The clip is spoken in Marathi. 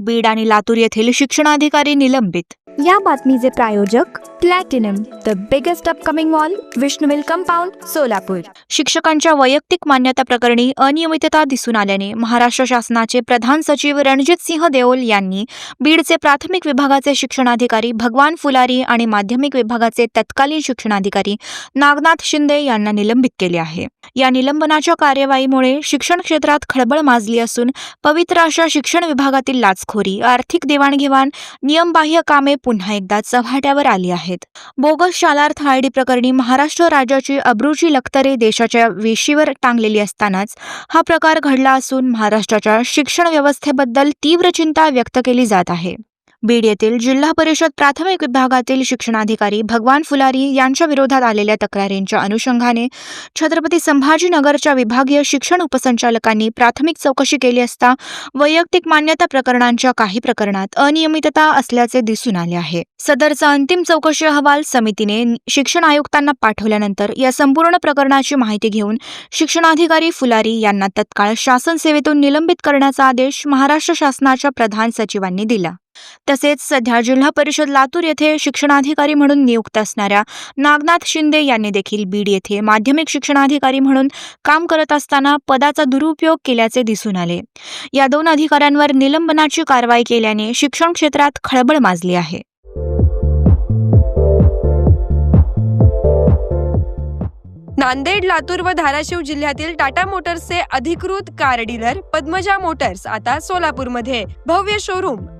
बीड आणि लातूर येथील शिक्षणाधिकारी निलंबित. या बातमीचे प्रायोजक platinum the biggest upcoming mall Vishnuvil compound Solapur शिक्षकांच्या वैयक्तिक मान्यता प्रकरणी अनियमितता दिसून आल्याने महाराष्ट्र शासनाचे प्रधान सचिव रणजित सिंह देओल यांनी बीडचे प्राथमिक विभागाचे शिक्षणाधिकारी भगवान फुलारी आणि माध्यमिक विभागाचे तत्कालीन शिक्षणाधिकारी नागनाथ शिंदे यांना निलंबित केले आहे. या निलंबनाच्या कार्यवाहीमुळे शिक्षण क्षेत्रात खळबळ माजली असून पवित्र अशा शिक्षण विभागातील लाचखोरी आर्थिक देवाणघेवाण नियमबाह्य कामे पुन्हा एकदा चव्हाट्यावर आली आहेत. बोगस शालार्थ आयडी प्रकरणी महाराष्ट्र राज्याची अब्रुची लखतरे देशाच्या वेशीवर टांगलेली असतानाच हा प्रकार घडला असून महाराष्ट्राच्या शिक्षण व्यवस्थेबद्दल तीव्र चिंता व्यक्त केली जात आहे. बीड येथील जिल्हा परिषद प्राथमिक विभागातील शिक्षणाधिकारी भगवान फुलारी यांच्या विरोधात आलेल्या तक्रारींच्या अनुषंगाने छत्रपती संभाजीनगरच्या विभागीय शिक्षण उपसंचालकांनी प्राथमिक चौकशी केली असता वैयक्तिक मान्यता प्रकरणांच्या काही प्रकरणात अनियमितता असल्याचे दिसून आले आहे. सदरचा अंतिम चौकशी अहवाल समितीने शिक्षण आयुक्तांना पाठवल्यानंतर या संपूर्ण प्रकरणाची माहिती घेऊन शिक्षणाधिकारी फुलारी यांना तत्काळ शासन सेवेतून निलंबित करण्याचा आदेश महाराष्ट्र शासनाच्या प्रधान सचिवांनी दिला. तसेच सध्या जिल्हा परिषद लातूर येथे शिक्षणाधिकारी म्हणून नियुक्त असणाऱ्या नागनाथ शिंदे यांनी देखील बीड येथे माध्यमिक शिक्षणाधिकारी म्हणून काम करत असताना पदाचा दुरुपयोग केल्याचे दिसून आले. या दोन अधिकाऱ्यांवर निलंबनाची कारवाई केल्याने शिक्षण क्षेत्रात खळबळ माजली आहे. नांदेड लातूर व धाराशिव जिल्ह्यातील टाटा मोटर्सचे अधिकृत कार डीलर पद्मजा मोटर्स आता सोलापूरमध्ये. भव्य शोरूम.